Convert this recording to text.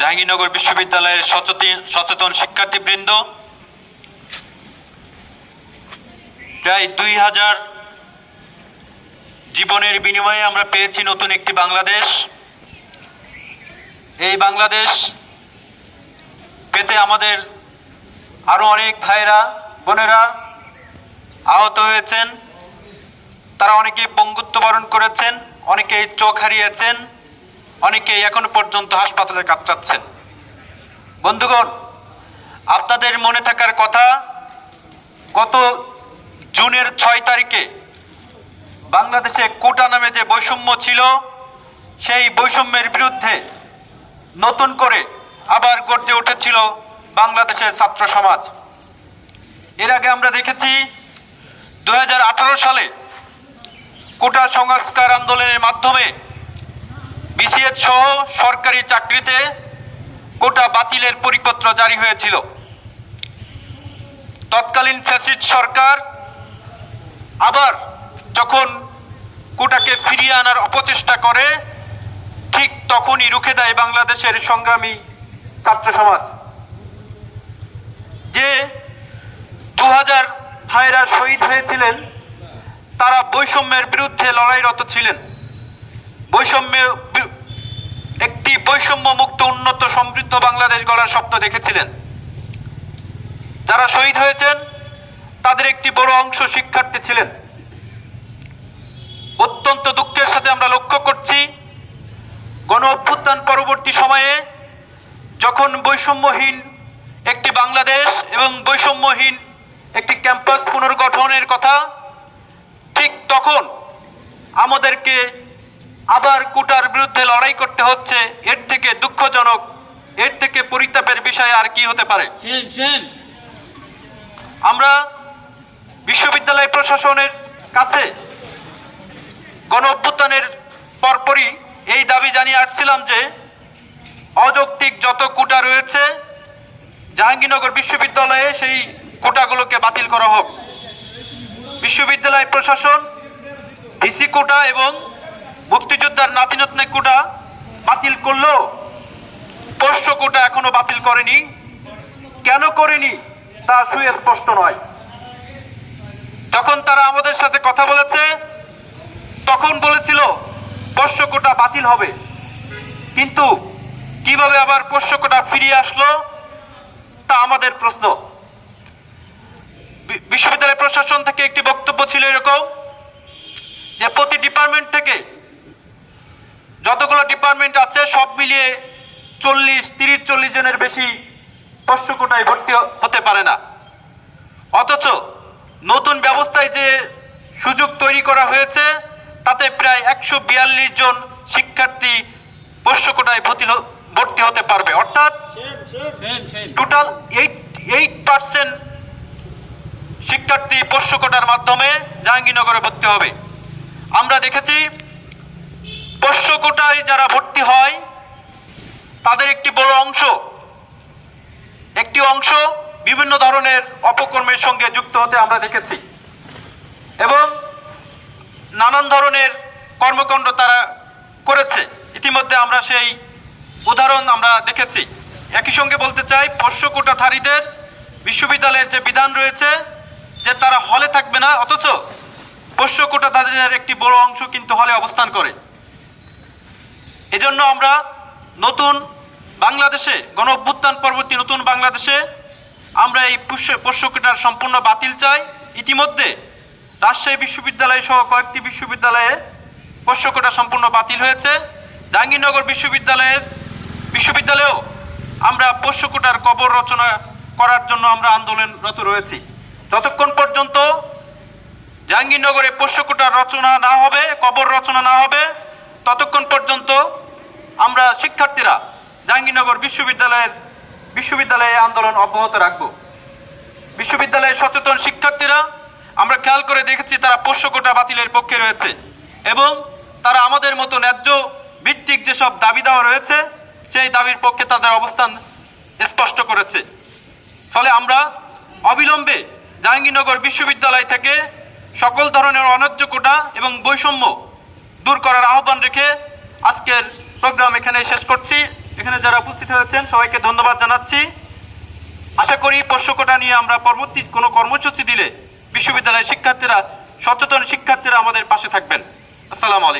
জাহাঙ্গীরনগর বিশ্ববিদ্যালয়ের সচেতন শিক্ষার্থীবৃন্দ, প্রায় দুই হাজার জীবনের বিনিময়ে আমরা পেয়েছি নতুন একটি বাংলাদেশ। এই বাংলাদেশ পেতে আমাদের আরও অনেক ভাইরা বোনেরা আহত হয়েছেন। তারা অনেকে পঙ্গুত্ব বরণ করেছেন অনেকে চোখ হারিয়েছেন। অনেকে এখনও পর্যন্ত হাসপাতালে কাটাচ্ছেন বন্ধুগণ, আপনাদের মনে থাকার কথা, গত জুনের ছয় তারিখে বাংলাদেশে কোটা নামে যে বৈষম্য ছিল, সেই বৈষম্যের বিরুদ্ধে নতুন করে আবার গর্জে উঠেছিল বাংলাদেশের ছাত্র সমাজ। এর আগে আমরা দেখেছি দু হাজার আঠেরো সালে কোটা সংস্কার আন্দোলনের মাধ্যমে সহ সরকারি চাকরিতে কোটা বাতিলের পরিপত্র জারি হয়েছিল। তৎকালীন ফ্যাসিস্ট সরকার আবার যখন কোটাকে ফিরিয়ে আনার অপচেষ্টা করে, ঠিক তখনই রুখে দেয় বাংলাদেশের সংগ্রামী ছাত্র সমাজ। যে দু হাজার ভাইরা শহীদ হয়েছিলেন, তারা বৈষম্যের বিরুদ্ধে লড়াইরত ছিলেন। বৈষম্য বৈষম্য মুক্ত, উন্নত, সমৃদ্ধ বাংলাদেশ গড়ার স্বপ্ন দেখেছিলেন। যারা শহীদ হয়েছেন, তাদের একটি বড় অংশ শিক্ষার্থী ছিলেন। অত্যন্ত দুঃখের সাথে আমরা লক্ষ্য করছি, গণ অভ্যুত্থান পরবর্তী সময়ে যখন বৈষম্যহীন একটি বাংলাদেশ এবং বৈষম্যহীন একটি ক্যাম্পাস পুনর্গঠনের কথা, ঠিক তখন আমাদেরকে আবার কোটার বিরুদ্ধে লড়াই করতে হচ্ছে। এর থেকে দুঃখজনক এর থেকে পরিতাপের বিষয় আর কি হতে পারে? আমরা বিশ্ববিদ্যালয় প্রশাসনের কাছে গণ অভ্যুত্থানের পরপরই এই দাবি জানিয়ে আসছিলাম যে অযৌক্তিক যত কোটা রয়েছে জাহাঙ্গীরনগর বিশ্ববিদ্যালয়ে সেই কোটাগুলোকে বাতিল করা হোক। বিশ্ববিদ্যালয় প্রশাসন ভিসি কোটা এবং মুক্তিযোদ্ধার নাতিনত্নে কোটা, বাতিল করল। পোষ্য কোটা এখনও বাতিল করেনি। কেন করেনি, তা সুস্পষ্ট নয়। যখন তারা আমাদের সাথে কথা বলেছে, তখন বলেছিল পোষ্য কোটা বাতিল হবে। কিন্তু কীভাবে আবার পোষ্য কোটা ফিরিয়ে আসলো, তা আমাদের প্রশ্ন। বিশ্ববিদ্যালয় প্রশাসন থেকে একটি বক্তব্য ছিল এরকম, যে প্রতি ডিপার্টমেন্ট থেকে যতগুলো ডিপার্টমেন্ট আছে, সব মিলিয়ে চল্লিশ, তিরিশ, চল্লিশ জনের বেশি পোষ্য কোটায় ভর্তি হতে পারে না। অথচ নতুন ব্যবস্থায় যে সুযোগ তৈরি করা হয়েছে, তাতে প্রায় একশো বিয়াল্লিশ জন শিক্ষার্থী পোষ্য কোটায় ভর্তি ভর্তি হতে পারবে। অর্থাৎ টোটাল এইট এইট পার্সেন্ট শিক্ষার্থী পোষ্য কোটার মাধ্যমে জাহাঙ্গীরনগরে ভর্তি হবে। আমরা দেখেছি পোষ্য কোটায় যারা ভর্তি হয়, তাদের একটি বড় অংশ, একটি অংশ বিভিন্ন ধরনের অপকর্মের সঙ্গে যুক্ত হতে আমরা দেখেছি এবং নানান ধরনের কর্মকাণ্ড তারা করেছে। ইতিমধ্যে আমরা সেই উদাহরণ আমরা দেখেছি। একই সঙ্গে বলতে চাই পোষ্য কোটাধারীদের বিশ্ববিদ্যালয়ের যে বিধান রয়েছে, যে তারা হলে থাকবে না, অথচ পোষ্য কোটাধারীদের একটি বড় অংশ কিন্তু হলে অবস্থান করে। এজন্য আমরা নতুন বাংলাদেশে গণ অভ্যুত্থান পরবর্তী নতুন বাংলাদেশে আমরা এই পোষ্য- পোষ্য সম্পূর্ণ বাতিল চাই। ইতিমধ্যে রাজশাহী বিশ্ববিদ্যালয় সহ কয়েকটি বিশ্ববিদ্যালয়ে পোষ্য কোটা সম্পূর্ণ বাতিল হয়েছে। জাহাঙ্গীরনগর বিশ্ববিদ্যালয়ের বিশ্ববিদ্যালয়েও আমরা পোষ্যকোটার কবর রচনা করার জন্য আমরা আন্দোলনরত রয়েছি। যতক্ষণ পর্যন্ত জাহাঙ্গীরনগরে পোষ্য কোটার রচনা না হবে, কবর রচনা না হবে। ততক্ষণ পর্যন্ত আমরা শিক্ষার্থীরা জাহাঙ্গীরনগর বিশ্ববিদ্যালয়ের বিশ্ববিদ্যালয়ে আন্দোলন অব্যাহত রাখব। বিশ্ববিদ্যালয়ের সচেতন শিক্ষার্থীরা, আমরা খেয়াল করে দেখেছি তারা পোষ্য কোটা বাতিলের পক্ষে রয়েছে এবং তারা আমাদের মতো ন্যায্য ভিত্তিক যেসব দাবি দেওয়া রয়েছে, সেই দাবির পক্ষে তাদের অবস্থান স্পষ্ট করেছে। ফলে আমরা অবিলম্বে জাহাঙ্গীরনগর বিশ্ববিদ্যালয় থেকে সকল ধরনের অন্যায্য কোটা এবং বৈষম্য দূর করার আহ্বান রেখে আজকের প্রোগ্রাম এখানে শেষ করছি। এখানে যারা উপস্থিত হয়েছেন, সবাইকে ধন্যবাদ জানাচ্ছি। আশা করি পোষ্যকোটা নিয়ে আমরা পরবর্তী কোনো কর্মসূচি দিলে বিশ্ববিদ্যালয়ের শিক্ষার্থীরা, সচেতন শিক্ষার্থীরা আমাদের পাশে থাকবেন। আসসালামু আলাইকুম।